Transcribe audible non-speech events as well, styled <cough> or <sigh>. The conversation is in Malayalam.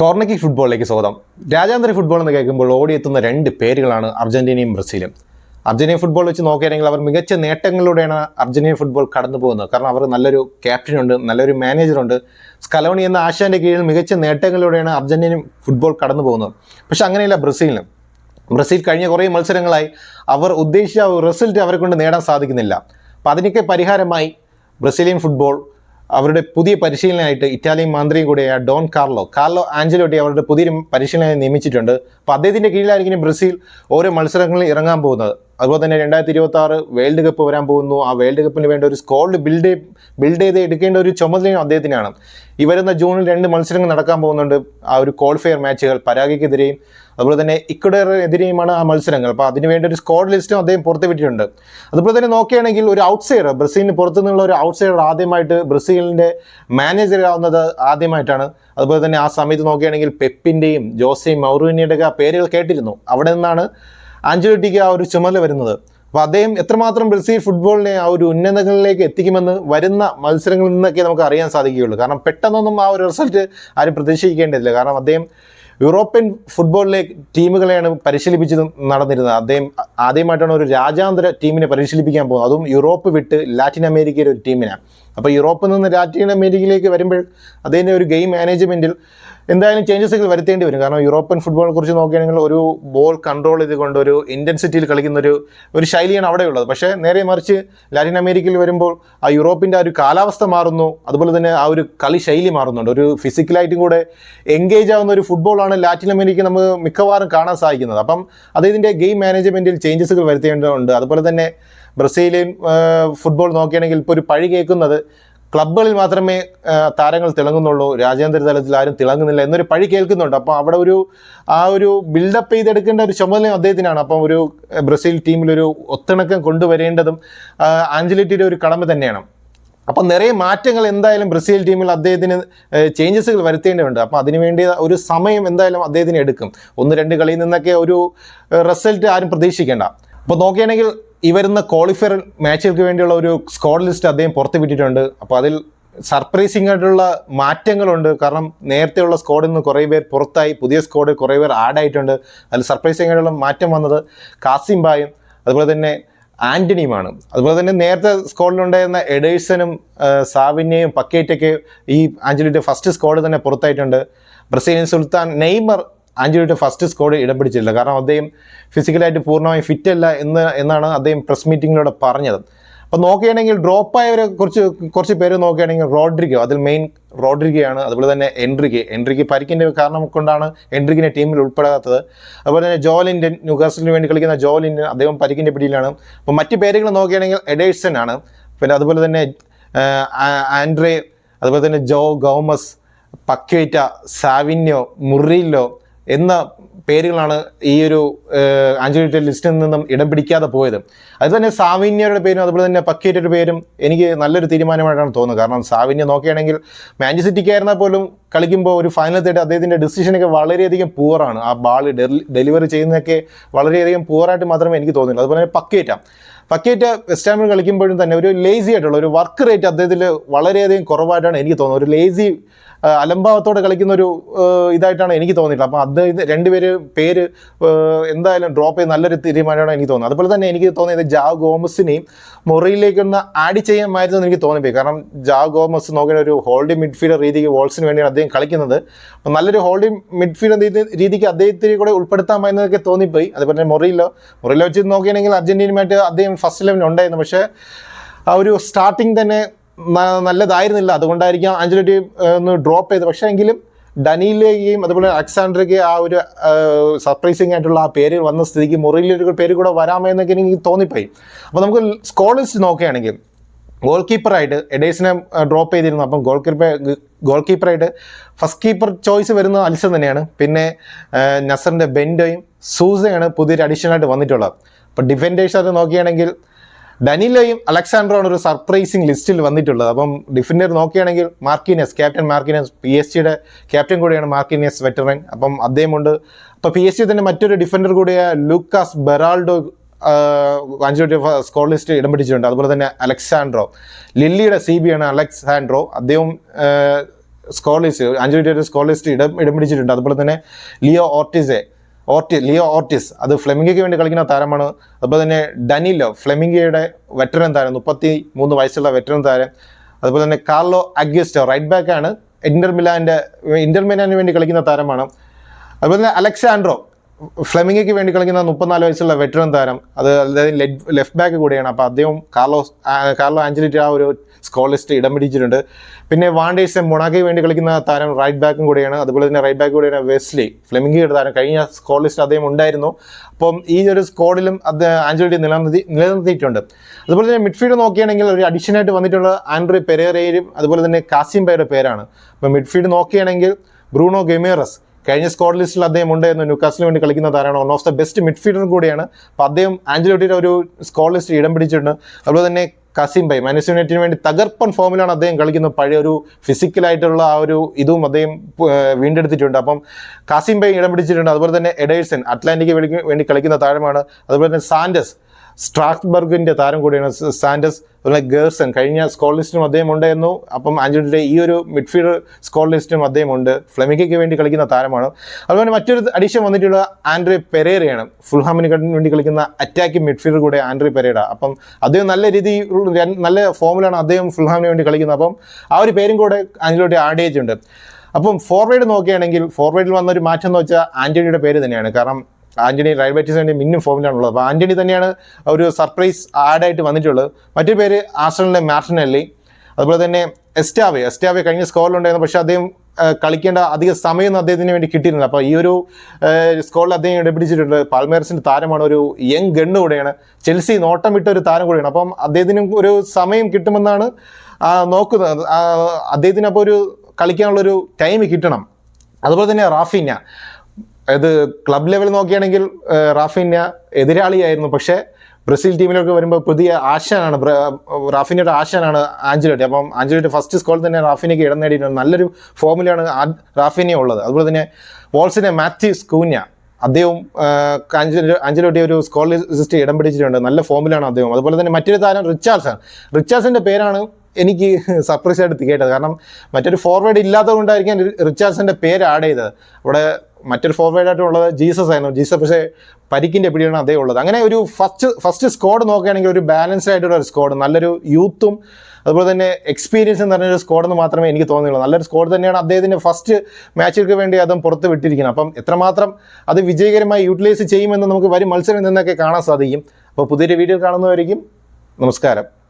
കോർണക്കി ഫുട്ബോളിലേക്ക് സ്വാഗതം. രാജ്യാന്തര ഫുട്ബോൾ എന്ന് കേൾക്കുമ്പോൾ ഓടിയെത്തുന്ന രണ്ട് പേരുകളാണ് അർജന്റീനയും ബ്രസീലും. അർജന്റീന ഫുട്ബോൾ വെച്ച് നോക്കുകയാണെങ്കിൽ അവർ മികച്ച നേട്ടങ്ങളിലൂടെയാണ് അർജന്റീന ഫുട്ബോൾ കടന്നു പോകുന്നത്. കാരണം അവർ നല്ലൊരു ക്യാപ്റ്റനുണ്ട് നല്ലൊരു മാനേജറുണ്ട് സ്കലോണി എന്ന ആശാന്റെ കീഴിൽ മികച്ച നേട്ടങ്ങളിലൂടെയാണ് അർജന്റീന ഫുട്ബോൾ കടന്നു പോകുന്നത്. പക്ഷെ അങ്ങനെയല്ല ബ്രസീലിന്. ബ്രസീൽ കഴിഞ്ഞ കുറേ മത്സരങ്ങളായി അവർ ഉദ്ദേശിച്ച റിസൾട്ട് അവരെ കൊണ്ട് നേടാൻ സാധിക്കുന്നില്ല. അപ്പം അതിനൊക്കെ പരിഹാരമായി ബ്രസീലിയൻ ഫുട്ബോൾ അവരുടെ പുതിയ പരിശീലനമായിട്ട് ഇറ്റാലിയൻ മന്ത്രിയും കൂടിയായ ഡോൺ കാർലോ കാർലോ ആഞ്ചലോട്ടി അവരുടെ പുതിയൊരു പരിശീലനമായി നിയമിച്ചിട്ടുണ്ട്. അപ്പോൾ അദ്ദേഹത്തിന്റെ കീഴിലായിരിക്കും ബ്രസീൽ ഓരോ മത്സരങ്ങളിൽ ഇറങ്ങാൻ പോകുന്നത്. അതുപോലെ തന്നെ രണ്ടായിരത്തി ഇരുപത്തി ആറ് വേൾഡ് കപ്പ് വരാൻ പോകുന്നു. ആ വേൾഡ് കപ്പിന് വേണ്ട ഒരു സ്കോഡ് ബിൽഡ് ബിൽഡ് ചെയ്ത് എടുക്കേണ്ട ഒരു ചുമതലയും അദ്ദേഹത്തിനാണ്. ഈ വരുന്ന ജൂണിൽ രണ്ട് മത്സരങ്ങൾ നടക്കാൻ പോകുന്നുണ്ട്. ആ ഒരു ക്വാളിഫയർ മാച്ചുകൾ പരാഗിക്കെതിരെയും അതുപോലെ തന്നെ ഇക്വഡറിനെതിരെയുമാണ് ആ മത്സരങ്ങൾ. അപ്പോൾ അതിന് വേണ്ട ഒരു സ്ക്വാഡ് ലിസ്റ്റും അദ്ദേഹം പുറത്തുവിട്ടിട്ടുണ്ട് അതുപോലെ തന്നെ നോക്കുകയാണെങ്കിൽ ഒരു ഔട്ട്സൈഡർ ബ്രസീലിന് പുറത്തു നിന്നുള്ള ഒരു ഔട്ട്സൈഡർ ആദ്യമായിട്ട് ബ്രസീലിന്റെ മാനേജർ ആവുന്നത് ആദ്യമായിട്ടാണ്. അതുപോലെ തന്നെ ആ സമയത്ത് നോക്കുകയാണെങ്കിൽ പെപ്പിന്റെയും ജോസെയും ഒക്കെ പേരുകൾ കേട്ടിരുന്നു. അവിടെ നിന്നാണ് ആഞ്ചലോട്ടിക്ക് ആ ഒരു ചുമതല വരുന്നത്. അപ്പോൾ അദ്ദേഹം എത്രമാത്രം ബ്രസീൽ ഫുട്ബോളിനെ ആ ഒരു ഉന്നതങ്ങളിലേക്ക് എത്തിക്കുമെന്ന് വരുന്ന മത്സരങ്ങളിൽ നിന്നൊക്കെ നമുക്ക് അറിയാൻ സാധിക്കുകയുള്ളൂ. കാരണം പെട്ടെന്നൊന്നും ആ ഒരു റിസൾട്ട് ആരും പ്രതീക്ഷിക്കേണ്ടതില്ല. കാരണം അദ്ദേഹം യൂറോപ്യൻ ഫുട്ബോളിലെ ടീമുകളെയാണ് പരിശീലിപ്പിച്ച് നടന്നിരുന്നത്. അദ്ദേഹം ആദ്യമായിട്ടാണ് ഒരു രാജ്യാന്തര ടീമിനെ പരിശീലിപ്പിക്കാൻ പോകുന്നത്. അതും യൂറോപ്പ് വിട്ട് ലാറ്റിൻ അമേരിക്കയിലെ ഒരു ടീമിനാണ്. അപ്പോൾ യൂറോപ്പിൽ നിന്ന് ലാറ്റിൻ അമേരിക്കയിലേക്ക് വരുമ്പോൾ അതിന്റെ ഒരു ഗെയിം മാനേജ്മെന്റിൽ എന്തായാലും ചേഞ്ചസുകൾ വരുത്തേണ്ടി വരും. കാരണം യൂറോപ്യൻ ഫുട്ബോളിനെ കുറിച്ച് നോക്കുകയാണെങ്കിൽ ഒരു ബോൾ കൺട്രോൾ ചെയ്തുകൊണ്ട് ഒരു ഇന്റൻസിറ്റിയിൽ കളിക്കുന്ന ഒരു ഒരു ശൈലിയാണ് അവിടെയുള്ളത്. പക്ഷേ നേരെ മറിച്ച് ലാറ്റിൻ അമേരിക്കയിൽ വരുമ്പോൾ ആ യൂറോപ്പിന്റെ ആ ഒരു കാലാവസ്ഥ മാറുന്നു. അതുപോലെ തന്നെ ആ ഒരു കളി ശൈലി മാറുന്നുണ്ട്. ഒരു ഫിസിക്കലായിട്ടും കൂടെ എൻഗേജ് ആവുന്ന ഒരു ഫുട്ബോളാണ് ലാറ്റിൻ അമേരിക്ക നമുക്ക് മിക്കവാറും കാണാൻ സാധിക്കുന്നത്. അപ്പം അത് ഇതിന്റെ ഗെയിം മാനേജ്മെന്റിൽ ചേഞ്ചസുകൾ വരുത്തേണ്ടതുണ്ട്. അതുപോലെ തന്നെ ബ്രസീലിയൻ ഫുട്ബോൾ നോക്കുകയാണെങ്കിൽ ഇപ്പോൾ ഒരു പഴി കേൾക്കുന്നത് ക്ലബ്ബുകളിൽ മാത്രമേ താരങ്ങൾ തിളങ്ങുന്നുള്ളൂ രാജ്യാന്തര തലത്തിൽ ആരും തിളങ്ങുന്നില്ല എന്നൊരു പഴി കേൾക്കുന്നുണ്ട്. അപ്പോൾ അവിടെ ഒരു ആ ഒരു ബിൽഡപ്പ് ചെയ്തെടുക്കേണ്ട ഒരു ചുമതലയും അദ്ദേഹത്തിനാണ്. അപ്പം ഒരു ബ്രസീൽ ടീമിലൊരു ഒത്തിണക്കം കൊണ്ടുവരേണ്ടതും ആഞ്ചലിറ്റിയുടെ ഒരു കടമ തന്നെയാണ്. അപ്പം നിറയെ മാറ്റങ്ങൾ എന്തായാലും ബ്രസീൽ ടീമിൽ അദ്ദേഹത്തിന് ചേഞ്ചസുകൾ വരുത്തേണ്ടതുണ്ട്. അപ്പം അതിനുവേണ്ടി ഒരു സമയം എന്തായാലും അദ്ദേഹത്തിന് എടുക്കും. ഒന്ന് രണ്ട് കളിയിൽ നിന്നൊക്കെ ഒരു റിസൾട്ട് ആരും പ്രതീക്ഷിക്കേണ്ട. അപ്പോൾ നോക്കുകയാണെങ്കിൽ ഈ വരുന്ന ക്വാളിഫയർ മാച്ചുകൾക്ക് വേണ്ടിയുള്ള ഒരു സ്ക്വാഡ് ലിസ്റ്റ് അദ്ദേഹം പുറത്തുവിട്ടിട്ടുണ്ട് അപ്പോൾ അതിൽ സർപ്രൈസിംഗ് ആയിട്ടുള്ള മാറ്റങ്ങളുണ്ട്. കാരണം നേരത്തെയുള്ള സ്ക്വാഡിൽ നിന്ന് കുറേ പേർ പുറത്തായി പുതിയ സ്ക്വാഡ് കുറേ പേർ ആഡ് ആയിട്ടുണ്ട്. അതിൽ സർപ്രൈസിംഗ് ആയിട്ടുള്ള മാറ്റം വന്നത് കാസിം ബായും അതുപോലെ തന്നെ ആന്റണിയുമാണ് അതുപോലെ തന്നെ നേരത്തെ സ്ക്വാഡിലുണ്ടായിരുന്ന എഡേഴ്സനും സാവിനെയും പക്കേറ്റൊക്കെ ഈ ആഞ്ചലിയുടെ ഫസ്റ്റ് സ്ക്വാഡ് തന്നെ പുറത്തായിട്ടുണ്ട്. ബ്രസീലിയൻ സുൽത്താൻ നെയ്മർ ആഞ്ചലിയുടെ ഫസ്റ്റ് സ്കോഡ് ഇടം പിടിച്ചില്ല കാരണം അദ്ദേഹം ഫിസിക്കലായിട്ട് പൂർണമായും ഫിറ്റ് അല്ല എന്ന് എന്നാണ് അദ്ദേഹം പ്രസ് മീറ്റിങ്ങിലൂടെ പറഞ്ഞത്. അപ്പോൾ നോക്കുകയാണെങ്കിൽ ഡ്രോപ്പ് ആയവരെ കുറച്ച് കുറച്ച് പേര് നോക്കുകയാണെങ്കിൽ റോഡ്രിഗോ അതിൽ മെയിൻ റോഡ്രിഗയാണ് അതുപോലെ തന്നെ എൻട്രിക്ക് എൻട്രിക്ക് പരിക്കിന്റെ കാരണം കൊണ്ടാണ് എൻട്രിക്കിനെ ടീമിൽ ഉൾപ്പെടാത്തത്. അതുപോലെ തന്നെ ജോൽ ഇന്ത്യൻ ന്യൂകാസിലിന് വേണ്ടി കളിക്കുന്ന ജോൽ ഇന്ത്യൻ അദ്ദേഹം പരിക്കിന്റെ പിടിയിലാണ്. അപ്പോൾ മറ്റ് പേരുകൾ നോക്കുകയാണെങ്കിൽ എഡേഴ്സൺ ആണ്. പിന്നെ അതുപോലെ തന്നെ ആൻഡ്രേ അതുപോലെ തന്നെ ജോ ഗോമസ് പക്വേറ്റ സാവിന്യോ മുറില്ലോ എന്ന പേരുകളാണ് ഈ ഒരു ആഞ്ചലിയുടെ ലിസ്റ്റിൽ നിന്നും ഇടം പിടിക്കാതെ പോയത്. അത് തന്നെ സാവിന്യയുടെ പേരും അതുപോലെ തന്നെ പക്കേറ്റയുടെ പേരും എനിക്ക് നല്ലൊരു തീരുമാനമായിട്ടാണ് തോന്നുന്നത്. കാരണം സാവിന്യ നോക്കുകയാണെങ്കിൽ മാഞ്ചസ്റ്റർ സിറ്റിക്കായിരുന്നാൽ പോലും കളിക്കുമ്പോൾ ഒരു ഫൈനൽ തേട്ട് അദ്ദേഹത്തിന്റെ ഡിസിഷനൊക്കെ വളരെയധികം പൂറാണ് ആ ബാൾ ഡെലിവറി ചെയ്യുന്നതൊക്കെ വളരെയധികം പൂറായിട്ട് മാത്രമേ എനിക്ക് തോന്നുന്നുള്ളൂ. അതുപോലെ തന്നെ പക്കേറ്റ. പക്കേറ്റ വെസ്റ്റ് ഹാമിൽ കളിക്കുമ്പോഴും തന്നെ ഒരു ലേസി ആയിട്ടുള്ള ഒരു വർക്ക് റേറ്റ് അദ്ദേഹത്തിൽ വളരെയധികം കുറവായിട്ടാണ് എനിക്ക് തോന്നുന്നത്. ഒരു ലേസി അലംഭാവത്തോടെ കളിക്കുന്ന ഒരു ഇതായിട്ടാണ് എനിക്ക് തോന്നിയിട്ടുള്ളത്. അപ്പോൾ അദ്ദേഹം രണ്ടുപേര് പേര് എന്തായാലും ഡ്രോപ്പ് ചെയ്ത് നല്ലൊരു തീരുമാനമാണ് എനിക്ക് തോന്നുന്നത്. അതുപോലെ തന്നെ എനിക്ക് തോന്നിയത് ജാ ഗോമസിനെയും മൊറയിലേക്കൊന്ന് ആഡ് ചെയ്യാമായിരുന്നു എന്ന് എനിക്ക് തോന്നിപ്പോയി. കാരണം ജാ ഗോമസ് നോക്കുന്ന ഒരു ഹോൾഡിംഗ് മിഡ്ഫീൽഡർ രീതിക്ക് വോൾസിന് വേണ്ടിയാണ് അദ്ദേഹം കളിക്കുന്നത്. അപ്പോൾ നല്ലൊരു ഹോൾഡിംഗ് മിഡ്ഫീൽഡർ രീതിക്ക് അദ്ദേഹത്തിന് കൂടെ ഉൾപ്പെടുത്താമെന്നൊക്കെ തോന്നിപ്പോയി. അതുപോലെ തന്നെ മൊറയിലോ മൊറയിലോ വെച്ച് നോക്കുകയാണെങ്കിൽ അർജന്റീനയുമായിട്ട് അദ്ദേഹം ഫസ്റ്റ് ഇലവൻ ഉണ്ടായിരുന്നു. പക്ഷേ ആ ഒരു സ്റ്റാർട്ടിങ് തന്നെ നല്ലതായിരുന്നില്ല. അതുകൊണ്ടായിരിക്കാം ആഞ്ചലോട്ടി ഒന്ന് ഡ്രോപ്പ് ചെയ്ത് പക്ഷേ എങ്കിലും ഡനീലിനെയും അതുപോലെ അലക്സാണ്ടർക്ക് ആ ഒരു സർപ്രൈസിങ് ആയിട്ടുള്ള ആ പേര് വന്ന സ്ഥിതിക്ക് മുറിയിലൊരു പേര് കൂടെ വരാമെന്നൊക്കെ എനിക്ക് തോന്നിപ്പോയി. അപ്പോൾ നമുക്ക് സ്കോർ ലിസ്റ്റ് നോക്കുകയാണെങ്കിൽ ഗോൾ കീപ്പറായിട്ട് എഡേഴ്സിനെ ഡ്രോപ്പ് ചെയ്തിരുന്നു. അപ്പം ഗോൾ കീപ്പർ ഗോൾ കീപ്പറായിട്ട് ഫസ്റ്റ് കീപ്പർ ചോയ്സ് വരുന്ന അൽസൺ തന്നെയാണ്. പിന്നെ നസറിന്റെ ബെൻഡോയും സൂസയാണ് പുതിയൊരു അഡീഷണൽ ആയിട്ട് വന്നിട്ടുള്ളത്. അപ്പോൾ ഡിഫൻഡേഴ്സ് അത് നോക്കുകയാണെങ്കിൽ ഡനിലയും അലക്സാണ്ടറുമാണ് ഒരു സർപ്രൈസിങ് ലിസ്റ്റിൽ വന്നിട്ടുള്ളത്. അപ്പം ഡിഫൻഡർ നോക്കുകയാണെങ്കിൽ Marquinhos captain Marquinhos P S ജിയുടെ ക്യാപ്റ്റൻ കൂടിയാണ് മാർക്കിനസ് വെറ്ററൻ അപ്പം അദ്ദേഹമുണ്ട്. അപ്പോൾ പി എസ് ജി തന്നെ മറ്റൊരു ഡിഫൻഡർ കൂടിയ Lucas Beraldo Ancelotti score list ഇടം പിടിച്ചിട്ടുണ്ട്. അതുപോലെ തന്നെ അലക്സാൻഡ്രോ. ലില്ലിയുടെ സി ബി ആണ് അലക്സാൻഡ്രോ. അദ്ദേഹം score list Ancelotti score list ഇടം ഇടം പിടിച്ചിട്ടുണ്ട്. അതുപോലെ തന്നെ ലിയോ ഓർട്ടിസെ ഓർട്ടി ലിയോ ഓർട്ടിസ് അത് ഫ്ലെമിംഗയ്ക്ക് വേണ്ടി കളിക്കുന്ന താരമാണ്. അതുപോലെ തന്നെ ഡനിലോ ഫ്ലെമിംഗയുടെ വെറ്ററൻ താരം മുപ്പത്തി മൂന്ന് വയസ്സുള്ള വെറ്ററൻ താരം. അതുപോലെ തന്നെ കാർലോ അഗ്യൂസ്റ്റോ റൈറ്റ് ബാക്കാണ് ഇന്റർ മിലാന്റെ ഇന്റർ മിലാന് വേണ്ടി കളിക്കുന്ന താരമാണ്. അതുപോലെ തന്നെ അലക്സാൻഡ്രോ ഫ്ലെമിംഗയ്ക്ക് വേണ്ടി കളിക്കുന്ന മുപ്പത്തിനാല് വയസ്സുള്ള വെറ്ററൻ താരം അത് അതായത് ലെഫ്റ്റ് ബാക്ക് കൂടിയാണ്. അപ്പോൾ അദ്ദേഹം കാർലോസ് കാർലോ ആഞ്ചലിറ്റി ആ ഒരു സ്കോളിസ്റ്റ് ഇടം പിടിച്ചിട്ടുണ്ട്. പിന്നെ വാണ്ടേഴ്സ് മൊണാക്കയ്ക്ക് വേണ്ടി കളിക്കുന്ന താരം റൈറ്റ് ബാക്കും കൂടിയാണ്. അതുപോലെ തന്നെ റൈറ്റ് ബാക്ക് കൂടിയാണ് വെസ്ലി ഫ്ലെമിംഗയുടെ താരം. കഴിഞ്ഞ സ്കോളിസ്റ്റ് അദ്ദേഹം ഉണ്ടായിരുന്നു. അപ്പം ഈ ഒരു സ്കോഡിലും അത് ആഞ്ചലിറ്റി നിലനിർത്തി നിലനിർത്തിയിട്ടുണ്ട്. അതുപോലെ തന്നെ മിഡ്ഫീൽഡ് നോക്കുകയാണെങ്കിൽ ഒരു അഡീഷനായിട്ട് വന്നിട്ടുള്ള ആൻഡ്രി പെരേറയും അതുപോലെ തന്നെ കാസിം പേരുടെ പേരാണ്. അപ്പോൾ മിഡ്ഫീൽഡ് നോക്കുകയാണെങ്കിൽ ബ്രൂണോ ഗെമേറസ് കഴിഞ്ഞ സ്കോഡ് ലിസ്റ്റിൽ അദ്ദേഹം എന്ന് ന്യൂക്കാസിന് വേണ്ടി കളിക്കുന്ന താരമാണ് one of the best midfielder കൂടിയാണ്. അപ്പോൾ അദ്ദേഹം ആഞ്ചലോട്ടിയുടെ ഒരു സ്കോഡ് ലിസ്റ്റ് ഇടം പിടിച്ചിട്ടുണ്ട്. അതുപോലെ തന്നെ കസിം ബൈ മാനസ് യുണൈറ്റിന് വേണ്ടി തകർപ്പൻ ഫോമിലാണ് അദ്ദേഹം കളിക്കുന്നത് പഴയ ഒരു ഫിസിക്കലായിട്ടുള്ള ആ ഒരു ഇതും അദ്ദേഹം വീണ്ടെടുത്തിട്ടുണ്ട്. അപ്പം കാസിം ബൈ ഇടം പിടിച്ചിട്ടുണ്ട്. അതുപോലെ തന്നെ എഡേഴ്സൺ അറ്റ്ലാന്റിക്ക് വേണ്ടി കളിക്കുന്ന താരമാണ്. അതുപോലെ തന്നെ സാൻഡസ് സ്ട്രാസ്ബർഗിന്റെ താരം കൂടിയാണ് സാൻഡസ് അതുപോലെ ഗേഴ്സൺ കഴിഞ്ഞ സ്കോർ ലിസ്റ്റിലും അദ്ദേഹം ഉണ്ടായിരുന്നു. അപ്പം ആഞ്ചലോട്ടിയുടെ ഈ ഒരു മിഡ്ഫീൽഡ് സ്കോർ ലിസ്റ്റിലും അദ്ദേഹം ഉണ്ട്. ഫ്ലെമിക്കയ്ക്ക് വേണ്ടി കളിക്കുന്ന താരമാണ്. അതുപോലെ മറ്റൊരു അഡീഷൻ വന്നിട്ടുള്ള ആൻഡ്രി പെരേരയാണ്. ഫുൾഹാമിന് വേണ്ടി കളിക്കുന്ന അറ്റാക്കിംഗ് മിഡ്ഫീൽഡർ കൂടെ ആൻഡ്രി പെരേഡ അപ്പം അദ്ദേഹം നല്ല രീതിയിൽ നല്ല ഫോമിലാണ് അദ്ദേഹം ഫുൾഹാമിന് വേണ്ടി കളിക്കുന്നത്. അപ്പം ആ ഒരു പേരും കൂടെ ആഞ്ചലോട്ടി ആഡ് ചെയ്തിട്ടുണ്ട്. അപ്പം ഫോർവേഡ് നോക്കുകയാണെങ്കിൽ ഫോർവേഡിൽ വന്നൊരു മാറ്റം എന്ന് വെച്ചാൽ ആന്റണിയുടെ പേര് തന്നെയാണ്. കാരണം ആന്റണി റയൽ ബാറ്റീസ് വേണ്ടി മിന്നും ഫോമിലാണുള്ളത്. അപ്പോൾ ആന്റണി തന്നെയാണ് ഒരു സർപ്രൈസ് ആഡായിട്ട് വന്നിട്ടുള്ളത്. മറ്റൊരു പേര് ആസ്റ്റണിലെ മാർട്ടിനല്ലി. അതുപോലെ തന്നെ എസ്റ്റാവെ. എസ്റ്റാവെ കഴിഞ്ഞ സ്കോറിലുണ്ടായിരുന്നു. പക്ഷേ അദ്ദേഹം കളിക്കേണ്ട അധിക സമയമൊന്നും അദ്ദേഹത്തിന് വേണ്ടി കിട്ടിയിരുന്നില്ല. അപ്പോൾ ഈ ഒരു സ്കോളിൽ അദ്ദേഹം ഇടപിടിച്ചിട്ടുണ്ട്. പാൽമേർസിന്റെ താരമാണ് ഒരു യങ് ഗണ്ണ് കൂടെയാണ്. ചെൽസി നോട്ടം വിട്ട ഒരു താരം കൂടെയാണ്. അപ്പം അദ്ദേഹത്തിന് ഒരു സമയം കിട്ടുമെന്നാണ് നോക്കുന്നത്. അദ്ദേഹത്തിന് അപ്പോൾ ഒരു കളിക്കാനുള്ളൊരു ടൈം കിട്ടണം. അതുപോലെ തന്നെ റാഫിന്യ ഇത് ക്ലബ് ലെവൽ നോക്കുകയാണെങ്കിൽ റാഫിന്യ എതിരാളിയായിരുന്നു. പക്ഷേ ബ്രസീൽ ടീമിലൊക്കെ വരുമ്പോൾ പുതിയ ആശാനാണ് റാഫിനിയുടെ ആശാനാണ് ആഞ്ചലോട്ടി അപ്പം ആഞ്ചലോട്ടി ഫസ്റ്റ് സ്കോൾ തന്നെ റാഫിനയ്ക്ക് ഇടം നേടിയിട്ടുണ്ട്. നല്ലൊരു ഫോമിലാണ് റാഫിനിയ ഉള്ളത്. അതുപോലെ തന്നെ വോൾസിനെ മാത്യൂസ് കൂന്യ അദ്ദേഹവും അഞ്ചലോട്ടി ഒരു സ്കോൾ ലിസ്റ്റ് ഇടം പിടിച്ചിട്ടുണ്ട്. നല്ല ഫോമിലാണ് അദ്ദേഹം അതുപോലെ തന്നെ മറ്റൊരു താരം റിച്ചാർഡ്സൺ. റിച്ചാർഡ്സിന്റെ പേരാണ് എനിക്ക് <laughs> സർപ്രൈസ് ആയിട്ട് കേട്ടത് കാരണം മറ്റൊരു ഫോർവേഡ് ഇല്ലാത്തത് കൊണ്ടായിരിക്കും റിച്ചാർഡ്സിന്റെ പേര് ആഡ് ചെയ്തത്. അവിടെ മറ്റൊരു ഫോർവേഡ് ആയിട്ടുള്ളത് ജീസസ് ആയിരുന്നു. ജീസസ് പക്ഷേ പരിക്കിന്റെ പിടിയാണ് അതേ ഉള്ളത്. അങ്ങനെ ഒരു ഫസ്റ്റ് ഫസ്റ്റ് സ്ക്വാഡ് നോക്കുകയാണെങ്കിൽ ഒരു ബാലൻസ്ഡ് ആയിട്ടുള്ള ഒരു സ്ക്വാഡ് നല്ലൊരു യൂത്തും അതുപോലെ തന്നെ എക്സ്പീരിയൻസ് എന്ന് പറഞ്ഞൊരു സ്ക്വാഡെന്ന് മാത്രമേ എനിക്ക് തോന്നിയുള്ളൂ. നല്ലൊരു സ്ക്വാഡ് തന്നെയാണ് അദ്ദേഹത്തിന്റെ ഫസ്റ്റ് മാച്ചുകൾക്ക് വേണ്ടി അതും പുറത്ത് വിട്ടിരിക്കുന്നത്. അപ്പം എത്രമാത്രം അത് വിജയകരമായി യൂട്ടിലൈസ് ചെയ്യുമെന്ന് നമുക്ക് വരും മത്സരം നിന്നൊക്കെ കാണാൻ സാധിക്കും. അപ്പോൾ പുതിയൊരു വീഡിയോ കാണുന്നവരായിരിക്കും നമസ്കാരം.